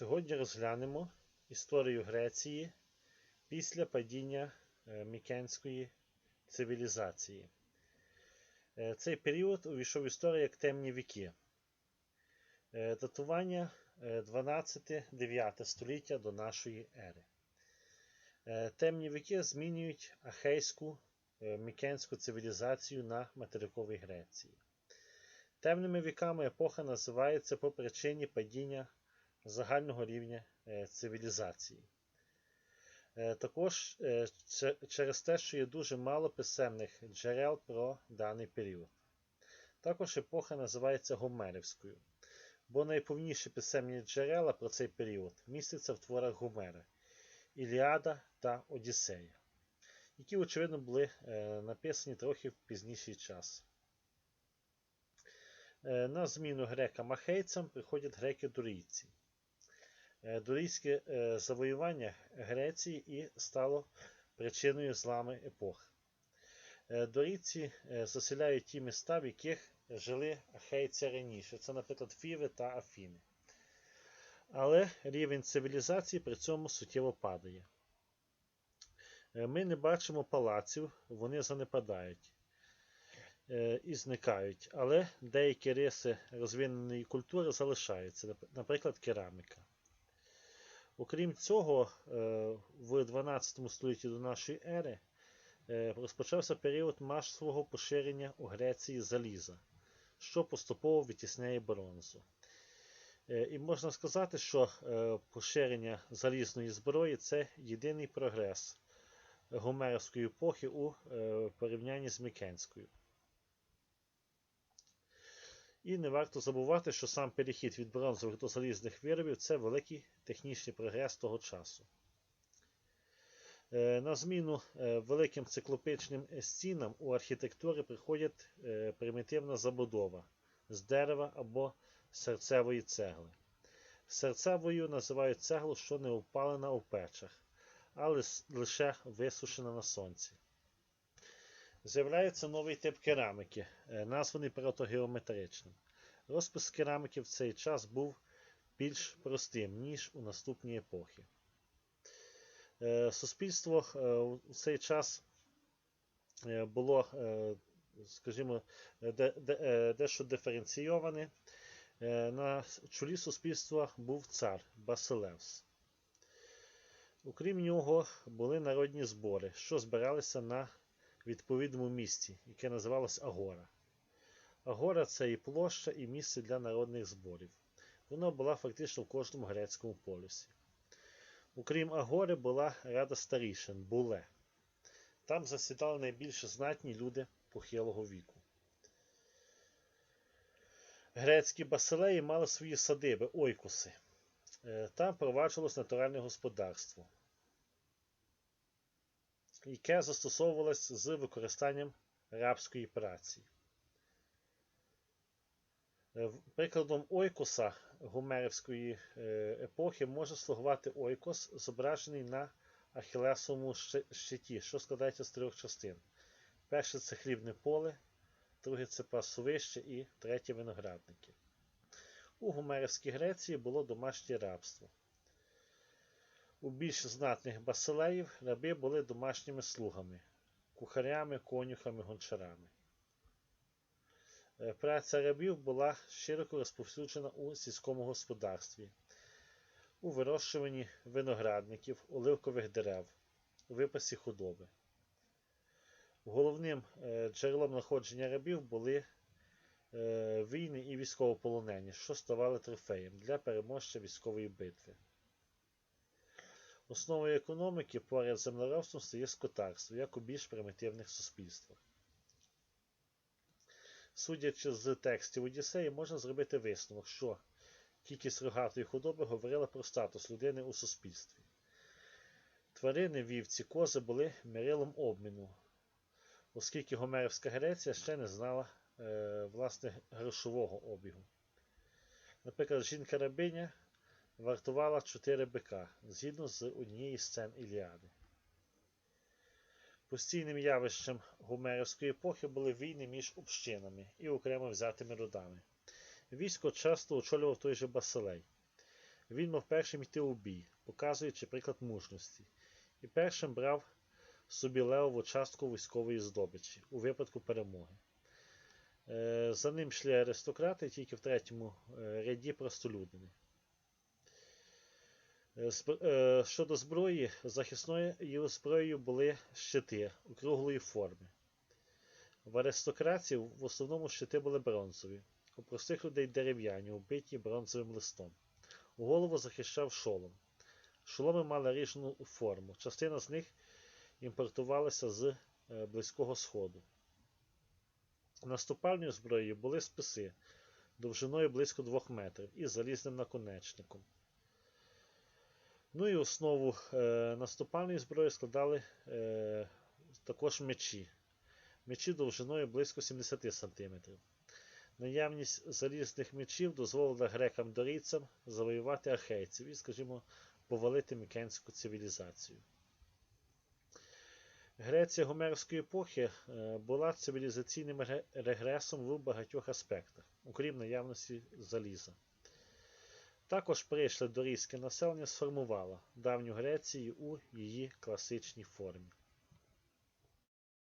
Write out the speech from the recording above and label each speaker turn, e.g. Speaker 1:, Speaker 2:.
Speaker 1: Сьогодні розглянемо історію Греції після падіння е, Мікенської цивілізації. Е, Цей період увійшов в історію як темні віки. Е, Датування е, 12-9 століття до нашої ери. Темні віки змінюють ахейську мікенську цивілізацію на материковій Греції. Темними віками епоха називається по причині падіння загального рівня е, цивілізації. Е, Також е, через те, що є дуже мало писемних джерел про даний період. Також епоха називається Гомерівською, бо найповніші писемні джерела про цей період містяться в творах Гомера Іліада та Одіссея, які, очевидно, були написані трохи в пізніший час. На зміну грекам-ахейцям приходять греки-дорійці. Е, Дорійське е, завоювання Греції і стало причиною злами епох. Е, Дорійці заселяють ті міста, в яких жили ахейці раніше. Це, наприклад, Фіви та Афіни. Але рівень цивілізації при цьому суттєво падає. Ми не бачимо палаців, вони занепадають і зникають, але деякі риси розвиненої культури залишаються, наприклад, кераміка. Окрім цього, е, в 12 столітті до нашої ери е, розпочався період масового поширення у Греції заліза, що поступово витісняє бронзу. Е, І можна сказати, що поширення залізної зброї це єдиний прогрес гомерівської епохи у порівнянні з Мікенською. І не варто забувати, що сам перехід від бронзових до залізних виробів це великий технічний прогрес того часу. Е, На зміну е, великим циклопичним стінам у архітектури приходить е, примітивна забудова з дерева або серцевої цегли. Серцевою називають цеглу, що не опалена у печах, але лише висушена на сонці. З'являється новий тип кераміки, е, названий протогеометричним. Розпис кераміки в цей час був більш простим, ніж у наступні епохи. Е, Суспільство е, у цей час було, скажімо, де- де- дещо диференційоване. На чолі суспільства був цар Басилевс. Окрім нього, були народні збори, що збиралися на відповідному місці, яке називалось Агора. Агора це і площа, і місце для народних зборів. Вона була фактично в кожному грецькому полюсі. Окрім Агори, була рада старішин Буле. Там засідали найбільш знатні люди похилого віку. Грецькі басилеї мали свої садиби, ойкуси. Е, Там проваджувалось натуральне господарство, яке застосовувалось з використанням рабської праці. Е, Прикладом ойкоса гомерівської е, епохи може слугувати ойкос, зображений на ахілесовому щиті, що складається з трьох частин. Перше це хлібне поле, друге це пасовище і третє виноградники. У Гомерівській Греції було домашнє рабство. У більш знатних басилеїв раби були домашніми слугами, кухарями, конюхами, гончарами. Е, Праця рабів була широко розповсюджена у сільському господарстві, у вирощуванні виноградників, оливкових дерев, випасі худоби. Головним е, джерелом знаходження рабів були е, війни і військовополонені, що ставали трофеєм для переможця військової битви. Основою економіки поряд з землеробством стає скотарство, як у більш примітивних суспільствах. Судячи з текстів Одіссеї, можна зробити висновок, що кількість рогатої худоби говорила про статус людини у суспільстві. Тварини, вівці, кози були мірилом обміну, оскільки Гомерівська Греція ще не знала е, власне грошового обігу. Наприклад, жінка-рабиня вартувала 4 бика згідно з однієї з сцен Іліади. Постійним явищем Гомерівської епохи були війни між общинами і окремо взятими родами. Військо часто очолював той же Басилей. Він мав першим йти у бій, показуючи приклад мужності, і першим брав собі левову частку військової здобичі у випадку перемоги. Е, За ним йшли аристократи, тільки в третьому е, ряді простолюдини. Е, е, Щодо зброї, захисною зброєю були щити округлої форми. В аристократів в основному щити були бронзові, у простих людей дерев'яні, убиті бронзовим листом. Голову захищав шолом. Шоломи мали різну форму. Частина з них імпортувалася з е, Близького Сходу. Наступальною зброєю були списи довжиною близько 2 метрів із залізним наконечником. Ну і основу е, наступальної зброї складали е, також мечі. Мечі довжиною близько 70 см. Наявність залізних мечів дозволила грекам-дорійцям завоювати архейців і, скажімо, повалити мікенську цивілізацію. Греція гомерської епохи е, була цивілізаційним регресом в багатьох аспектах, окрім наявності заліза. Також прийшле дорійське населення сформувало давню Грецію у її класичній формі.